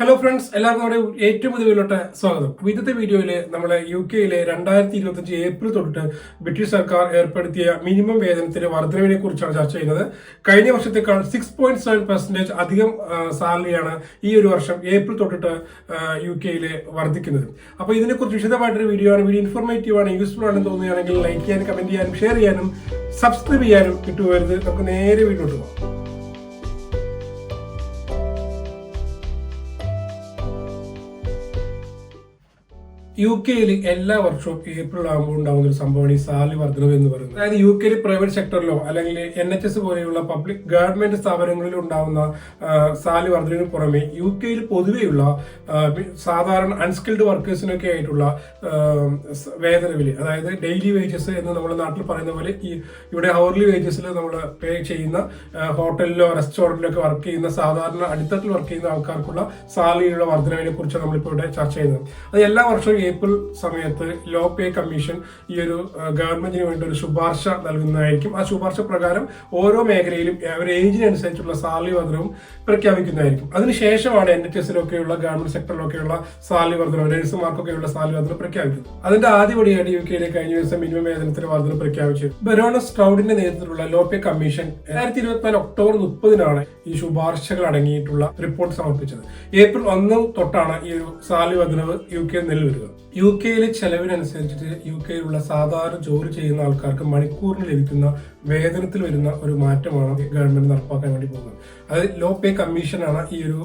Hello friends എല്ലാവർക്കും അവിടെ ഏറ്റവും പുതിയ വീഡിയോയിലോട്ട് സ്വാഗതം. ഇന്നത്തെ വീഡിയോയിൽ നമ്മളെ യു കെയിലെ രണ്ടായിരത്തി ഇരുപത്തഞ്ച് ഏപ്രിൽ തൊട്ട് ബ്രിട്ടീഷ് സർക്കാർ ഏർപ്പെടുത്തിയ മിനിമം വേതനത്തിന്റെ വർധനവിനെ കുറിച്ചാണ് ചർച്ച ചെയ്യുന്നത്. കഴിഞ്ഞ വർഷത്തേക്കാൾ സിക്സ് പോയിന്റ് സെവൻ പെർസെന്റേജ് അധികം സാലറിയാണ് ഈ ഒരു വർഷം ഏപ്രിൽ തൊട്ടിട്ട് യു കെയിൽ വർദ്ധിക്കുന്നത് അപ്പോൾ ഇതിനെക്കുറിച്ച് വിശദമായിട്ടൊരു വീഡിയോ ആണ്. വീഡിയോ ഇൻഫോർമേറ്റീവ് ആണ് യൂസ്ഫുൾ ആണെന്ന് തോന്നുകയാണെങ്കിൽ ലൈക്ക് ചെയ്യാനും കമന്റ് ചെയ്യാനും ഷെയർ ചെയ്യാനും സബ്സ്ക്രൈബ് ചെയ്യാനും കിട്ടുമായിരുന്നു നമുക്ക് നേരെ വീട്ടിലോട്ട് പോകാം. യു കെയിൽ എല്ലാ വർഷവും ഏപ്രിൽ ആകുമ്പോൾ ഉണ്ടാകുന്ന ഒരു സംഭവമാണ് ഈ സാലറി വർധനവ് എന്ന് പറയുന്നത്. അതായത് യു കെയിൽ പ്രൈവറ്റ് സെക്ടറിലോ അല്ലെങ്കിൽ എൻ എച്ച് എസ് പോലെയുള്ള പബ്ലിക് ഗവൺമെന്റ് സ്ഥാപനങ്ങളിൽ ഉണ്ടാകുന്ന സാലറി വർധനവിന് പുറമെ യു കെയിൽ പൊതുവെയുള്ള സാധാരണ അൺസ്കിൽഡ് വർക്കേഴ്സിനൊക്കെ ആയിട്ടുള്ള ആ, സ് വേതന വില അതായത് ഡെയിലി വേജസ് എന്ന് നമ്മുടെ നാട്ടിൽ പറയുന്ന പോലെ ഈ ഇവിടെ ഹവർലി വേജസിൽ നമ്മൾ പേ ചെയ്യുന്ന ഹോട്ടലിലോ റെസ്റ്റോറന്റിലോ ഒക്കെ വർക്ക് ചെയ്യുന്ന സാധാരണ അടിത്തട്ടിൽ വർക്ക് ചെയ്യുന്ന ആൾക്കാർക്കുള്ള സാലറിയുള്ള വർധനവിനെ കുറിച്ച് നമ്മളിപ്പോൾ ഇവിടെ ചർച്ച ചെയ്യുന്നത്. അത് എല്ലാ വർഷവും ഏപ്രിൽ സമയത്ത് ലോ പേ കമ്മീഷൻ ഈ ഒരു ഗവൺമെന്റിന് വേണ്ടി ഒരു ശുപാർശ നൽകുന്നതായിരിക്കും. ആ ശുപാർശ പ്രകാരം ഓരോ മേഖലയിലും ഒരു ഏജിനനുസരിച്ചുള്ള സാലറി വർധനവും പ്രഖ്യാപിക്കുന്നതായിരിക്കും. അതിനുശേഷമാണ് എൻ എച്ച് എസിലൊക്കെയുള്ള ഗവൺമെന്റ് സെക്ടറിലൊക്കെയുള്ള സാലറി വർധനവ് നഴ്സുമാർക്കൊക്കെയുള്ള സാലറി വർധന പ്രഖ്യാപിക്കുന്നത്. അതിന്റെ ആദ്യപടിയായിട്ട് യു കെയിലെ കഴിഞ്ഞ ദിവസം മിനിമം വേതനത്തിന് വർധന പ്രഖ്യാപിച്ചു. ബെറോണസ് സ്ട്രൗഡിന്റെ നേതൃത്വത്തിലുള്ള ലോ പേ കമ്മീഷൻ രണ്ടായിരത്തി ഇരുപത്തിനാല് ഒക്ടോബർ മുപ്പതിനാണ് ഈ ശുപാർശകൾ അടങ്ങിയിട്ടുള്ള റിപ്പോർട്ട് സമർപ്പിച്ചത്. ഏപ്രിൽ ഒന്ന് തൊട്ടാണ് ഈ ഒരു സാലറി വർധനവ് യു കെ നിലവിൽ episode. യു കെയിലെ ചെലവിനനുസരിച്ചിട്ട് യു കെയിലുള്ള സാധാരണ ജോലി ചെയ്യുന്ന ആൾക്കാർക്ക് മണിക്കൂറിന് ലഭിക്കുന്ന വേതനത്തിൽ വരുന്ന ഒരു മാറ്റമാണ് ഗവൺമെന്റ് നടപ്പാക്കാൻ വേണ്ടി പോകുന്നത്. അതായത് ലോ പേ കമ്മീഷനാണ് ഈ ഒരു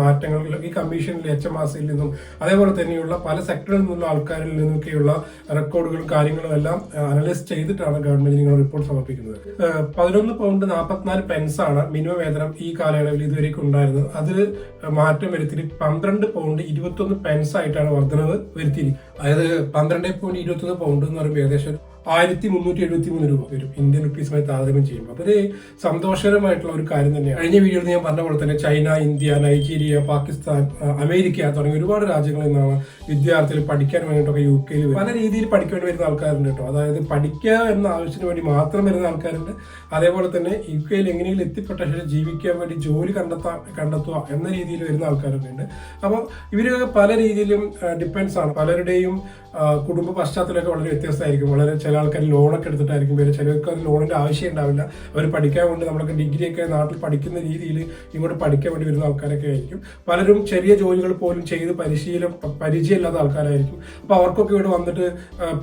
മാറ്റങ്ങൾ. ഈ കമ്മീഷനിൽ എച്ച് എം ആർ സിയിൽ നിന്നും അതേപോലെ തന്നെയുള്ള പല സെക്ടറിൽ നിന്നുള്ള ആൾക്കാരിൽ നിന്നൊക്കെയുള്ള റെക്കോർഡുകളും കാര്യങ്ങളും എല്ലാം അനലൈസ് ചെയ്തിട്ടാണ് ഗവൺമെന്റ് ഇങ്ങനെ റിപ്പോർട്ട് സമർപ്പിക്കുന്നത്. പതിനൊന്ന് പൗണ്ട് നാൽപ്പത്തിനാല് പെൻസ് ആണ് മിനിമം വേതനം ഈ കാലയളവിൽ ഇതുവരെയ്ക്ക് ഉണ്ടായിരുന്നത്. അതിൽ മാറ്റം വരുത്തി പന്ത്രണ്ട് പൗണ്ട് ഇരുപത്തൊന്ന് പെൻസ് ആയിട്ടാണ് വർധനവ്. വരുത്തിയിരിക്കുന്നത് അതായത് പന്ത്രണ്ട് പോയിന്റ് ഇരുപത്തൊന്ന് പൗണ്ട് എന്ന് പറയുമ്പോൾ ഏകദേശം ആയിരത്തി മുന്നൂറ്റി എഴുപത്തി മൂന്ന് രൂപ വരും. ഇന്ത്യൻ റുപ്പീസുമായി താരതമ്യം ചെയ്യുമ്പോൾ. അതൊരു സന്തോഷകരമായിട്ടുള്ള ഒരു കാര്യം തന്നെയാണ്. കഴിഞ്ഞ വീഡിയോയിൽ ഞാൻ പറഞ്ഞ പോലെ തന്നെ China India Nigeria Pakistan America തുടങ്ങിയ ഒരുപാട് രാജ്യങ്ങളിൽ നിന്നാണ് വിദ്യാർത്ഥികൾ പഠിക്കാൻ വേണ്ടിയിട്ടൊക്കെ യു കെയിൽ പല രീതിയിൽ പഠിക്കാൻ വരുന്ന ആൾക്കാരുണ്ട് കേട്ടോ. അതായത് പഠിക്കുക എന്ന ആവശ്യത്തിന് വേണ്ടി മാത്രം വരുന്ന ആൾക്കാരുണ്ട്. അതേപോലെ തന്നെ യു കെയിൽ എങ്ങനെയെങ്കിലും എത്തിപ്പെട്ട ശേഷം ജീവിക്കാൻ വേണ്ടി ജോലി കണ്ടെത്താൻ കണ്ടെത്തുക എന്ന രീതിയിൽ വരുന്ന ആൾക്കാരൊക്കെ ഉണ്ട്. അപ്പോൾ ഇവർ പല രീതിയിലും ഡിപ്പെൻസ് ആണ്. പലരുടെയും കുടുംബ പശ്ചാത്തലമൊക്കെ വളരെ വ്യത്യസ്തമായിരിക്കും. വളരെ ചില ആൾക്കാർ ലോണൊക്കെ എടുത്തിട്ടായിരിക്കും വരിക. ചിലർക്ക് അത് ലോണിന്റെ ആവശ്യം ഉണ്ടാവില്ല. അവർ പഠിക്കാൻ വേണ്ടി നമ്മളൊക്കെ ഡിഗ്രിയൊക്കെ നാട്ടിൽ പഠിക്കുന്ന രീതിയിൽ ഇങ്ങോട്ട് പഠിക്കാൻ വേണ്ടി വരുന്ന ആൾക്കാരൊക്കെ ആയിരിക്കും. പലരും ചെറിയ ജോലികൾ പോലും ചെയ്ത് പരിശീലനം പരിചയമില്ലാത്ത ആൾക്കാരായിരിക്കും. അപ്പോൾ അവർക്കൊക്കെ ഇവിടെ വന്നിട്ട്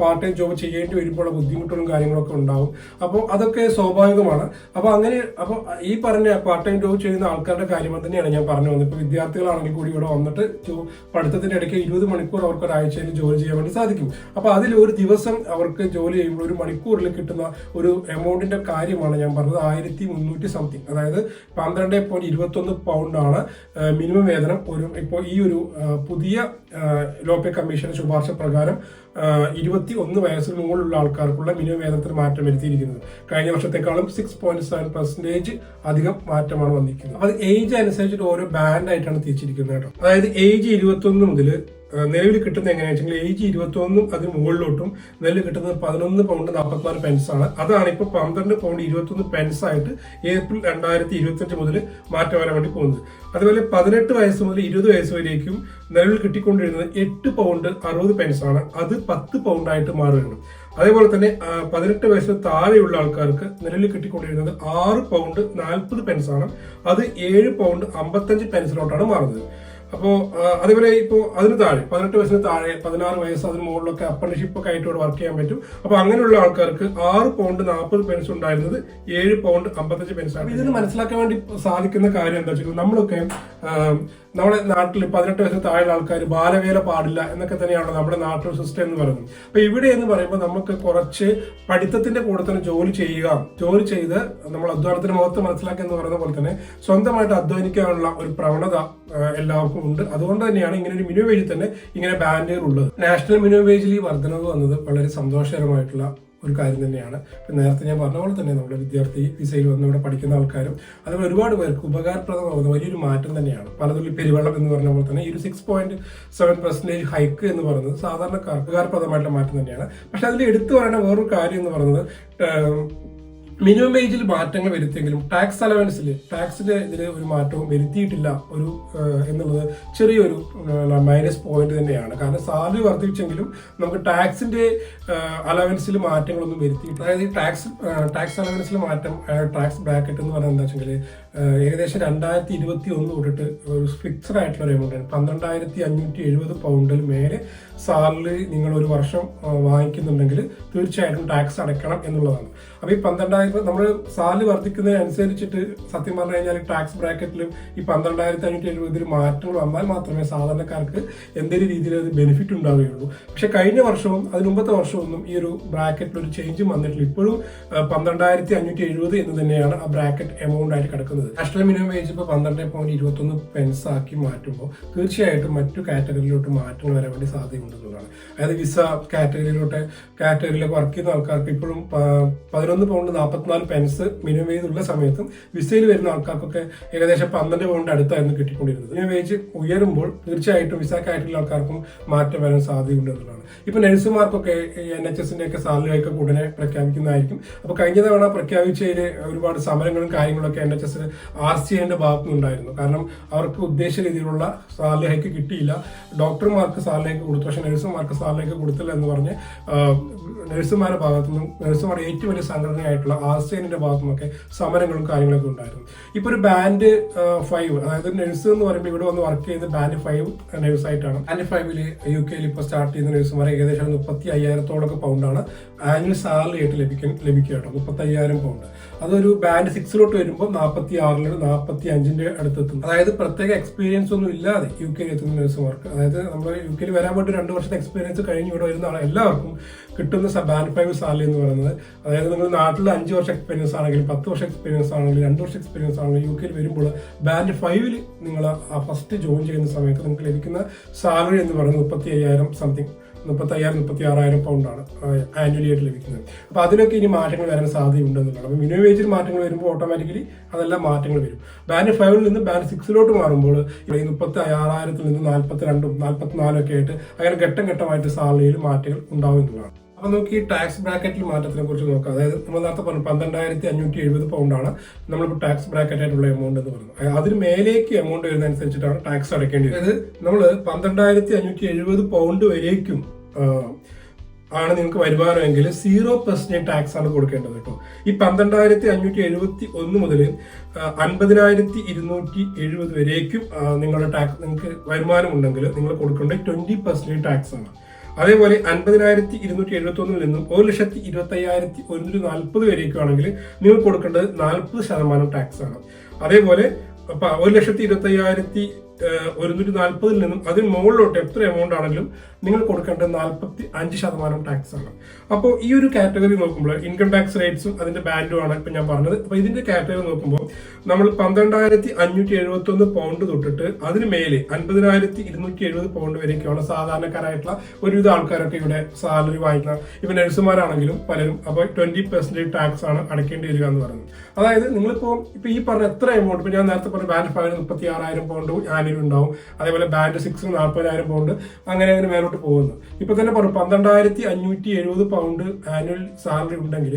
പാർട്ട് ടൈം ജോബ് ചെയ്യേണ്ടി വരുമ്പോൾ ബുദ്ധിമുട്ടുകളും കാര്യങ്ങളൊക്കെ ഉണ്ടാവും. അപ്പോൾ അതൊക്കെ സ്വാഭാവികമാണ്. അപ്പോൾ അങ്ങനെ അപ്പോൾ ഈ പറഞ്ഞ പാർട്ട് ടൈം ജോബ് ചെയ്യുന്ന ആൾക്കാരുടെ കാര്യം തന്നെയാണ് ഞാൻ പറഞ്ഞു വന്നത്. ഇപ്പോൾ വിദ്യാർത്ഥികളാണെങ്കിൽ കൂടി ഇവിടെ വന്നിട്ട് പഠിത്തത്തിന്റെ ഇടയ്ക്ക് ഇരുപത് മണിക്കൂർ അവർക്ക് ഒരാഴ്ചയിൽ ജോലി ചെയ്യാൻ വേണ്ടി സാധിക്കും. അപ്പോൾ അതിൽ ഒരു ദിവസം അവർക്ക് ജോലി ചെയ്യുമ്പോൾ ഒരു മണിക്കൂറിൽ കിട്ടുന്ന ഒരു എമൗണ്ടിന്റെ കാര്യമാണ് ഞാൻ പറഞ്ഞത്. ആയിരത്തി മുന്നൂറ്റി സംതിങ് അതായത് പന്ത്രണ്ട് പോയിന്റ് ഇരുപത്തൊന്ന് പൗണ്ടാണ് മിനിമം വേതനം ഒരു ഇപ്പോൾ ഈ ഒരു പുതിയ ലോപേ കമ്മീഷൻ ശുപാർശ പ്രകാരം ഇരുപത്തി ഒന്ന് വയസ്സിന് മുകളിലുള്ള ആൾക്കാർക്കുള്ള മിനിമം വേതനത്തിന് മാറ്റം വരുത്തിയിരിക്കുന്നത്. കഴിഞ്ഞ വർഷത്തെക്കാളും സിക്സ് പോയിന്റ് സെവൻ പെർസെന്റേജ് അധികം മാറ്റമാണ് വന്നിരിക്കുന്നത്. അത് ഏജ് അനുസരിച്ചിട്ട് ഓരോ ബാൻഡായിട്ടാണ് തിരിച്ചിരിക്കുന്നത് കേട്ടോ. അതായത് ഏജ് ഇരുപത്തൊന്ന് മുതൽ നിലവിൽ കിട്ടുന്നത് എങ്ങനെയാണെന്ന് വെച്ചാൽ ഏജ് ഇരുപത്തൊന്നും അതിന് മുകളിലോട്ടും നിലവിൽ കിട്ടുന്നത് പതിനൊന്ന് പൗണ്ട് നാൽപ്പത്തിനാല് പെൻസ് ആണ്. അതാണ് ഇപ്പോൾ പന്ത്രണ്ട് പൗണ്ട് ഇരുപത്തൊന്ന് പെൻസ് ആയിട്ട് ഏപ്രിൽ രണ്ടായിരത്തി ഇരുപത്തഞ്ച് മുതൽ മാറ്റം വരാൻ വേണ്ടി പോകുന്നത്. അതുപോലെ പതിനെട്ട് വയസ്സ് മുതൽ ഇരുപത് വയസ്സ് വരേക്കും നിലവിൽ കിട്ടിക്കൊണ്ടിരുന്നത് എട്ട് പൗണ്ട് അറുപത് പെൻസ് ആണ്. അത് പത്ത് പൗണ്ടായിട്ട് മാറുകയാണ്. അതേപോലെ തന്നെ പതിനെട്ട് വയസ്സിന് താഴെയുള്ള ആൾക്കാർക്ക് നിലവിൽ കിട്ടിക്കൊണ്ടിരുന്നത് ആറ് പൗണ്ട് നാൽപ്പത് പെൻസ് ആണ്. അത് ഏഴ് പൗണ്ട് അമ്പത്തഞ്ച് പെൻസിലോട്ടാണ് മാറുന്നത്. അപ്പോൾ അതേപോലെ ഇപ്പോ അതിന് താഴെ പതിനെട്ട് വയസ്സിന് താഴെ പതിനാറ് വയസ്സ് അതിന് മുകളിലൊക്കെ അപ്രന്റീഷിപ്പ് ഒക്കെ ആയിട്ട് വർക്ക് ചെയ്യാൻ പറ്റും. അപ്പോൾ അങ്ങനെയുള്ള ആൾക്കാർക്ക് ആറ് പൗണ്ട് നാൽപ്പത് പെൻസ് ഉണ്ടായിരുന്നത് ഏഴ് പൗണ്ട് അമ്പത്തഞ്ച് പെൻസ് ആണ്. ഇതിന് മനസ്സിലാക്കാൻ വേണ്ടി സാധിക്കുന്ന കാര്യം എന്താ വെച്ചാൽ നമ്മളൊക്കെ നമ്മുടെ നാട്ടിൽ പതിനെട്ട് വയസ്സിൽ താഴെയുള്ള ആൾക്കാർ ബാലവേല പാടില്ല എന്നൊക്കെ തന്നെയാണ് നമ്മുടെ നാട്ടിൽ സിസ്റ്റം എന്ന് പറയുന്നത്. അപ്പൊ ഇവിടെ എന്ന് പറയുമ്പോൾ നമുക്ക് കുറച്ച് പഠിത്തത്തിന്റെ കൂടെ തന്നെ ജോലി ചെയ്യുക. ജോലി ചെയ്ത് നമ്മൾ അധ്വാനത്തിന് മുഖത്ത് മനസ്സിലാക്കുക എന്ന് പറയുന്ന പോലെ തന്നെ സ്വന്തമായിട്ട് അധ്വാനിക്കാനുള്ള ഒരു പ്രവണത എല്ലാവർക്കും ഉണ്ട്. അതുകൊണ്ട് തന്നെയാണ് ഇങ്ങനെ ഒരു മിനിമം വേജിൽ തന്നെ ഇങ്ങനെ ബാൻഡുകൾ ഉള്ളത് നാഷണൽ മിനിമം വേജിൽ ഈ വർധനവ് വന്നത് വളരെ സന്തോഷകരമായിട്ടുള്ള ഒരു കാര്യം തന്നെയാണ്. നേരത്തെ ഞാൻ പറഞ്ഞ പോലെ തന്നെ നമ്മുടെ വിദ്യാർത്ഥി വിസയിൽ വന്ന് ഇവിടെ പഠിക്കുന്ന ആൾക്കാരും അതുപോലെ ഒരുപാട് പേർക്ക് ഉപകാരപ്രദമാകുന്ന വലിയൊരു മാറ്റം തന്നെയാണ്. പലതുള്ളി പെരുവെള്ളം എന്ന് പറഞ്ഞ പോലെ തന്നെ ഈ ഒരു six point seven percentage hike എന്ന് പറയുന്നത് സാധാരണക്കാർക്ക് ഉപകാരപ്രദമായിട്ടുള്ള മാറ്റം തന്നെയാണ്. പക്ഷെ അതിൽ എടുത്തു പറയേണ്ട വേറൊരു കാര്യം എന്ന് പറയുന്നത് മിനിമം വേജിൽ മാറ്റങ്ങൾ വരുത്തിയെങ്കിലും ടാക്സ് അലവൻസിൽ ടാക്സിന്റെ ഇതിൽ ഒരു മാറ്റവും വരുത്തിയിട്ടില്ല. ഒരു എന്നുള്ളത് ചെറിയൊരു മൈനസ് പോയിന്റ് തന്നെയാണ്. കാരണം സാലറി വർദ്ധിപ്പിച്ചെങ്കിലും നമുക്ക് ടാക്സിന്റെ അലവൻസിൽ മാറ്റങ്ങളൊന്നും വരുത്തിയിട്ടില്ല. അതായത് ടാക്സ് ടാക്സ് അലവൻസിൽ മാറ്റം ടാക്സ് ബ്രാക്കറ്റ് എന്ന് പറയുന്നത് എന്താ വെച്ചാൽ ഏകദേശം രണ്ടായിരത്തി ഇരുപത്തി ഒന്ന് തൊട്ടിട്ട് ഒരു ഫിക്സഡ് ആയിട്ടുള്ള ഒരു എമൗണ്ട് ആണ്. പന്ത്രണ്ടായിരത്തി അഞ്ഞൂറ്റി എഴുപത് പൗണ്ടിൽ മേലെ സാലറി നിങ്ങൾ ഒരു വർഷം വാങ്ങിക്കുന്നുണ്ടെങ്കിൽ തീർച്ചയായിട്ടും ടാക്സ് അടയ്ക്കണം എന്നുള്ളതാണ്. അപ്പോൾ ഈ പന്ത്രണ്ടായിരം നമ്മൾ സാലറി വർദ്ധിക്കുന്നതിനനുസരിച്ചിട്ട് സത്യം പറഞ്ഞു കഴിഞ്ഞാൽ ടാക്സ് ബ്രാക്കറ്റിലും ഈ പന്ത്രണ്ടായിരത്തി അഞ്ഞൂറ്റി എഴുപതിൽ മാറ്റങ്ങൾ വന്നാൽ മാത്രമേ സാധാരണക്കാർക്ക് എന്തെങ്കിലും രീതിയിൽ അത് ബെനിഫിറ്റ് ഉണ്ടാവുകയുള്ളൂ. പക്ഷെ കഴിഞ്ഞ വർഷവും അതിന് മുമ്പത്തെ വർഷമൊന്നും ഈ ഒരു ബ്രാക്കറ്റിൽ ഒരു ചേഞ്ച് വന്നിട്ടില്ല. ഇപ്പോഴും പന്ത്രണ്ടായിരത്തി അഞ്ഞൂറ്റി എഴുപത് എന്ന് തന്നെയാണ് ആ ബ്രാക്കറ്റ് എമൗണ്ട് ആയിട്ട് കിടക്കുന്നത്. നാഷണൽ മിനിമം വേജ് ഇപ്പോൾ പന്ത്രണ്ട് പോയിന്റ് ഇരുപത്തൊന്ന് പെൻസ് ആക്കി മാറ്റുമ്പോൾ തീർച്ചയായിട്ടും മറ്റു കാറ്റഗറിയിലോട്ട് മാറ്റങ്ങൾ വരാൻ വേണ്ടി സാധ്യതയുണ്ടെന്നുള്ളതാണ് അതായത് വിസ കാറ്റഗറിയിലോട്ട് കാറ്റഗറിയിലൊക്കെ വർക്ക് ചെയ്യുന്ന ആൾക്കാർക്ക് ഇപ്പോഴും പതിനൊന്ന് പൗണ്ട് നാൽപ്പത്തിനാല് പെൻസ് മിനിമം വേജ് ഉള്ള സമയത്തും വിസയിൽ വരുന്ന ആൾക്കാർക്കൊക്കെ ഏകദേശം പന്ത്രണ്ട് പൗണ്ട് അടുത്തായിരുന്നു കിട്ടിക്കൊണ്ടിരുന്നത്. മിനിമം വേജ് ഉയരുമ്പോൾ തീർച്ചയായിട്ടും വിസ കാറ്റഗറിയിലെ ആൾക്കാർക്കും മാറ്റം വരാൻ സാധ്യതയുണ്ട് എന്നുള്ളതാണ്. ഇപ്പൊ നഴ്സുമാർക്കൊക്കെ എൻ എച്ച് എസിന്റെ ഒക്കെ സാലറിയൊക്കെ ഉടനെ പ്രഖ്യാപിക്കുന്നതായിരിക്കും. അപ്പൊ കഴിഞ്ഞ തവണ പ്രഖ്യാപിച്ചതിൽ ഒരുപാട് സമരങ്ങളും കാര്യങ്ങളൊക്കെ N H S R C ഐന്റെ ഭാഗത്തുനിന്നുണ്ടായിരുന്നു കാരണം അവർക്ക് ഉദ്ദേശ രീതിയിലുള്ള സാലറി ഹൈക്ക് കിട്ടിയില്ല. ഡോക്ടർമാർക്ക് സാലറി ഹൈക്ക് കൊടുത്തു. പക്ഷെ നഴ്സുമാർക്ക് സാലറി ഹൈക്ക് കൊടുത്തില്ല എന്ന് പറഞ്ഞ് നഴ്സുമാരുടെ ഭാഗത്തുനിന്നും നഴ്സുമാരുടെ ഏറ്റവും വലിയ സംഘടനയായിട്ടുള്ള ആർ സി ഐന്റെ ഭാഗത്തുനിന്നൊക്കെ സമരങ്ങളും കാര്യങ്ങളൊക്കെ ഉണ്ടായിരുന്നു. ഇപ്പൊ ഒരു ബാൻഡ് ഫൈവ് അതായത് നഴ്സ് എന്ന് പറയുമ്പോൾ ഇവിടെ വന്ന് വർക്ക് ചെയ്യുന്ന ബാൻഡ് ഫൈവ് നഴ്സ് ആയിട്ടാണ്. ബാൻഡ് ഫൈവിൽ യു കെയിൽ ഇപ്പോൾ സ്റ്റാർട്ട് ചെയ്യുന്ന നഴ്സുമാരെ ഏകദേശം മുപ്പത്തി അയ്യായിരത്തോളൊക്കെ പൗണ്ടാണ് ആനുവൽ സാലറി ആയിട്ട് ലഭിക്കാൻ ലഭിക്കുക കേട്ടോ മുപ്പത്തി അയ്യായിരം പൗണ്ട് അതൊരു ബാൻഡ് സിക്സിലോട്ട് വരുമ്പോൾ നാൽപ്പത്തി ആറിൽ നാൽപ്പത്തി അഞ്ചിന്റെ അടുത്തെത്തും അതായത് പ്രത്യേക എക്സ്പീരിയൻസ് ഒന്നും ഇല്ലാതെ യു കെയിൽ എത്തുന്ന നഴ്സുമാർക്ക് അതായത് നമ്മൾ യു കെയിൽ വരാൻ വേണ്ടി രണ്ട് വർഷത്തെ എക്സ്പീരിയൻസ് കഴിഞ്ഞ് ഇവിടെ വരുന്ന എല്ലാവർക്കും കിട്ടുന്ന ബാൻഡ് ഫൈവ് സാലറി എന്ന് പറയുന്നത്. അതായത് നിങ്ങൾ നാട്ടിൽ അഞ്ച് വർഷം എക്സ്പീരിയൻസ് ആണെങ്കിലും പത്ത് വർഷം എക്സ്പീരിയൻസ് ആണെങ്കിലും രണ്ട് വർഷം എക്സ്പീരിയൻസ് ആണെങ്കിലും യു കെയിൽ വരുമ്പോൾ ബാൻഡ് ഫൈവിൽ നിങ്ങൾ ആ ഫസ്റ്റ് ജോയിൻ ചെയ്യുന്ന സമയത്ത് നിങ്ങൾക്ക് ലഭിക്കുന്ന സാലറി എന്ന് പറയുന്നത് മുപ്പത്തി അയ്യായിരം സംതിങ് മുപ്പത്തി അയ്യായിരം മുപ്പത്തി ആറായിരം പൗണ്ടാണ് ആനുവലി ആയിട്ട് ലഭിക്കുന്നത്. അപ്പോൾ അതിനൊക്കെ ഇനി മാറ്റങ്ങൾ വരാൻ സാധ്യതയുണ്ടെന്നുള്ളതാണ്. അപ്പോൾ മിനിമം വേജിൽ മാറ്റങ്ങൾ വരുമ്പോൾ ഓട്ടോമാറ്റിക്കലി അതെല്ലാം മാറ്റങ്ങൾ വരും. ബാൻഡ് ഫൈവിൽ നിന്ന് ബാൻഡ് സിക്സിലോട്ട് മാറുമ്പോൾ ഈ മുപ്പത്തി ആറായിരത്തിൽ നിന്ന് നാൽപ്പത്തി രണ്ടും നാൽപ്പത്തിനാലും ഒക്കെ ആയിട്ട് അങ്ങനെ ഘട്ടം ഘട്ടമായിട്ട് സാലറിയിൽ മാറ്റങ്ങൾ ഉണ്ടാവും അപ്പൊ നമുക്ക് ഈ ടാക്സ് ബ്രാക്കറ്റിൽ മാറ്റത്തിനെ കുറിച്ച് നോക്കാം. അതായത് നമ്മൾ നേരത്തെ പറഞ്ഞു പന്ത്രണ്ടായിരത്തി അഞ്ഞൂറ്റി എഴുപത് പൗണ്ടാണ് നമ്മളിപ്പോൾ ടാക്സ് ബ്രാക്കറ്റായിട്ടുള്ള എമൗണ്ട് എന്ന് പറയുന്നത്. അതിന് മേലേക്ക് എമൗണ്ട് വരുന്നതനുസരിച്ചിട്ടാണ് ടാക്സ് അടയ്ക്കേണ്ടി അതായത് നമ്മൾ പന്ത്രണ്ടായിരത്തി അഞ്ഞൂറ്റി എഴുപത് പൗണ്ട് വരേക്കും ആണ് നിങ്ങൾക്ക് വരുമാനമെങ്കിൽ സീറോ പെർസെന്റേജ് ടാക്സ് ആണ് കൊടുക്കേണ്ടത് കേട്ടോ. ഈ പന്ത്രണ്ടായിരത്തി അഞ്ഞൂറ്റി എഴുപത്തി ഒന്ന് മുതൽ അൻപതിനായിരത്തി ഇരുന്നൂറ്റി എഴുപത് വരേക്കും നിങ്ങളുടെ ടാക്സ് നിങ്ങൾക്ക് വരുമാനം ഉണ്ടെങ്കിൽ നിങ്ങൾ കൊടുക്കേണ്ടത് ട്വന്റി പെർസെന്റേജ് ടാക്സ് ആണ്. അതേപോലെ അൻപതിനായിരത്തി ഇരുന്നൂറ്റി എഴുപത്തി ഒന്നിൽ നിന്നും ഒരു ലക്ഷത്തി ഇരുപത്തി അയ്യായിരത്തി ഒരുന്നൂറ്റി നാൽപ്പത് വരെയൊക്കെയാണെങ്കിൽ നിങ്ങൾ കൊടുക്കേണ്ടത് നാൽപ്പത് ശതമാനം ടാക്സ് ആണ്. അതേപോലെ ഒരു ലക്ഷത്തി ഇരുപത്തി അയ്യായിരത്തി ഒരുന്നൂറ്റി നാൽപ്പതിൽ നിന്നും അതിന് മുകളിലോട്ട് എത്ര എമൗണ്ട് ആണെങ്കിലും നിങ്ങൾ കൊടുക്കേണ്ടത് നാൽപ്പത്തി അഞ്ച് ശതമാനം ടാക്സ് ആണ്. അപ്പോൾ ഈ ഒരു കാറ്റഗറി നോക്കുമ്പോൾ ഇൻകം ടാക്സ് റേറ്റ്സും അതിന്റെ ബാൻഡും ആണ് ഇപ്പൊ ഞാൻ പറഞ്ഞത്. അപ്പോൾ ഇതിന്റെ കാറ്റഗറി നോക്കുമ്പോൾ നമ്മൾ പന്ത്രണ്ടായിരത്തി അഞ്ഞൂറ്റി എഴുപത്തി ഒന്ന് പൗണ്ട് തൊട്ടിട്ട് അതിന് മേലെ അൻപതിനായിരത്തി ഇരുന്നൂറ്റി എഴുപത് പൗണ്ട് വരെയൊക്കെയാണ് സാധാരണക്കാരായിട്ടുള്ള ഒരുവിധ ആൾക്കാരൊക്കെ ഇവിടെ സാലറി വാങ്ങിക്കുന്ന ഇപ്പൊ നഴ്സുമാരാണെങ്കിലും പലരും അപ്പോൾ ട്വന്റി പെർസെന്റേജ് ടാക്സ് ആണ് അടയ്ക്കേണ്ടി വരിക എന്ന് പറയുന്നത്. അതായത് നിങ്ങളിപ്പോ ഇപ്പൊ ഈ പറഞ്ഞ എത്ര എമൗണ്ട് ഇപ്പൊ ഞാൻ നേരത്തെ പറഞ്ഞ ബാൻഡ് ഫൈവിന് മുപ്പത്തി ആറായിരം പൗണ്ട് ആനുവൽ ഉണ്ടാവും അതേപോലെ ബാൻഡ് സിക്സിന് നാൽപ്പതിനായിരം പൗണ്ട് അങ്ങനെ അങ്ങനെ മേലോട്ട് പോകുന്നു. ഇപ്പൊ തന്നെ പറഞ്ഞു പന്ത്രണ്ടായിരത്തി അഞ്ഞൂറ്റി എഴുപത് പൗണ്ട് ആനുവൽ സാലറി ഉണ്ടെങ്കിൽ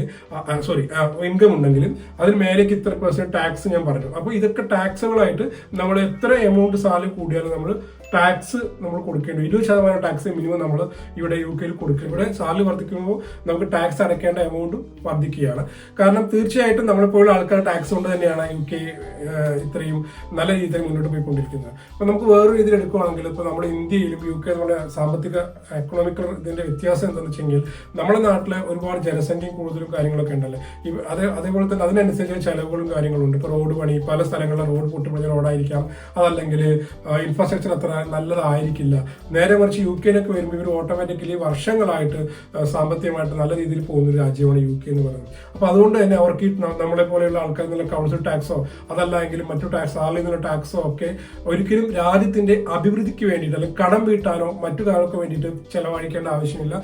സോറി ഇൻകം ഉണ്ടെങ്കിൽ അതിന് മേലേക്ക് ഇത്ര പെർസെന്റ് ടാക്സ് ഞാൻ പറഞ്ഞു. അപ്പൊ ഇതൊക്കെ ടാക്സുകളായിട്ട് നമ്മൾ എത്ര എമൗണ്ട് സാലറി കൂടിയാലും നമ്മൾ ടാക്സ് നമ്മൾ കൊടുക്കേണ്ടി. ഇരുപത് ശതമാനം ടാക്സ് മിനിമം നമ്മൾ ഇവിടെ യു കെയിൽ കൊടുക്കുക. ഇവിടെ സാലറി വർദ്ധിക്കുമ്പോൾ നമുക്ക് ടാക്സ് അടയ്ക്കേണ്ട എമൗണ്ട് വർദ്ധിക്കുകയാണ്. കാരണം തീർച്ചയായിട്ടും നമ്മളിപ്പോഴും ആൾക്കാർ ടാക്സ് കൊണ്ട് തന്നെയാണ് യു കെ ഇത്രയും നല്ല രീതിയിൽ മുന്നോട്ട് പോയിക്കൊണ്ടിരിക്കുന്നത്. അപ്പൊ നമുക്ക് വേറൊരു രീതിയിൽ എടുക്കുകയാണെങ്കിൽ ഇപ്പൊ നമ്മൾ ഇന്ത്യയിലും യു കെ നമ്മുടെ സാമ്പത്തിക എക്കണോമിക്കൽ ഇതിന്റെ വ്യത്യാസം എന്താണെന്ന് വെച്ചെങ്കിൽ നമ്മുടെ നാട്ടിലെ ഒരുപാട് ജനസംഖ്യയും കൂടുതലും കാര്യങ്ങളൊക്കെ ഉണ്ടല്ലേ? അത് അതേ അതേപോലെ തന്നെ അതിനനുസരിച്ച് ചെലവുകളും കാര്യങ്ങളും ഉണ്ട് ഇപ്പൊ റോഡ് പണി പല സ്ഥലങ്ങളിലെ റോഡ് പൊട്ടിപ്പൊളിഞ്ഞ റോഡായിരിക്കാം അതല്ലെങ്കിൽ ഇൻഫ്രാസ്ട്രക്ചർ അത്ര നല്ലതായിരിക്കില്ല. നേരെ മറിച്ച് യു കെയിലൊക്കെ വരുമ്പോൾ ഇവർ ഓട്ടോമാറ്റിക്കലി വർഷങ്ങളായിട്ട് സാമ്പത്തികമായിട്ട് നല്ല രീതിയിൽ പോകുന്ന ഒരു രാജ്യമാണ് യു കെ എന്ന് പറയുന്നത്. അപ്പോൾ അതുകൊണ്ട് തന്നെ അവർക്ക് നമ്മളെ പോലെയുള്ള ആൾക്കാർ നിന്നുള്ള കൗൺസിൽ ടാക്സോ അതല്ല എങ്കിലും മറ്റു ടാക്സ് ആളിൽ നിന്നുള്ള ടാക്സോ ഒക്കെ ഒരിക്കലും രാജ്യത്തിന്റെ അഭിവൃദ്ധിക്ക് വേണ്ടിയിട്ട് അല്ലെങ്കിൽ കടം വീട്ടാനോ മറ്റു കാര്യങ്ങൾക്ക് വേണ്ടിയിട്ട് ചെലവഴിക്കേണ്ട ആവശ്യമില്ല.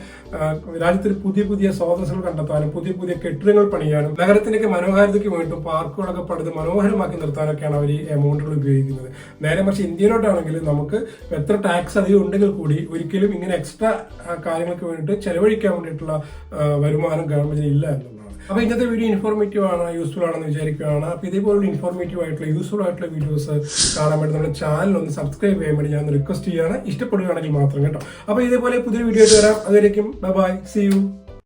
രാജ്യത്തിൽ പുതിയ പുതിയ സ്രോതസ്സുകൾ കണ്ടെത്താനും പുതിയ പുതിയ കെട്ടിടങ്ങൾ പണിയാനും നഗരത്തിന്റെയൊക്കെ മനോഹാരിതയ്ക്ക് വേണ്ടി പാർക്കുകളൊക്കെ പണിത് മനോഹരമാക്കി നിർത്താനൊക്കെയാണ് അവർ ഈ എമൗണ്ടുകൾ ഉപയോഗിക്കുന്നത്. നേരെ മറിച്ച് ഇന്ത്യയിലോട്ടാണെങ്കിൽ നമുക്ക് എത്ര ടാക്സ് അധികം ഉണ്ടെങ്കിൽ കൂടി ഒരിക്കലും ഇങ്ങനെ എക്സ്ട്രാ കാര്യങ്ങൾക്ക് വേണ്ടിയിട്ട് ചെലവഴിക്കാൻ വേണ്ടിയിട്ടുള്ള വരുമാനം ഗവൺമെന്റിന് ഇല്ല എന്നുള്ളതാണ്. അപ്പൊ ഇന്നത്തെ വീഡിയോ ഇൻഫോർമേറ്റീവ് ആണ് യൂസ്ഫുൾ ആണെന്ന് വിചാരിക്കുകയാണ്. അപ്പൊ ഇതേപോലുള്ള ഇൻഫോർമേറ്റീവ് ആയിട്ടുള്ള യൂസ്ഫുൾ ആയിട്ടുള്ള വീഡിയോസ് കാണാൻ വേണ്ടി നമ്മുടെ ചാനൽ ഒന്ന് സബ്സ്ക്രൈബ് ചെയ്യാൻ വേണ്ടി ഞാൻ റിക്വസ്റ്റ് ചെയ്യാണ്. ഇഷ്ടപ്പെടുകയാണെങ്കിൽ മാത്രം കേട്ടോ. അപ്പൊ ഇതേപോലെ പുതിയ വീഡിയോ ആയിട്ട് വരാം. അതുവരേക്കും ബൈ സി യു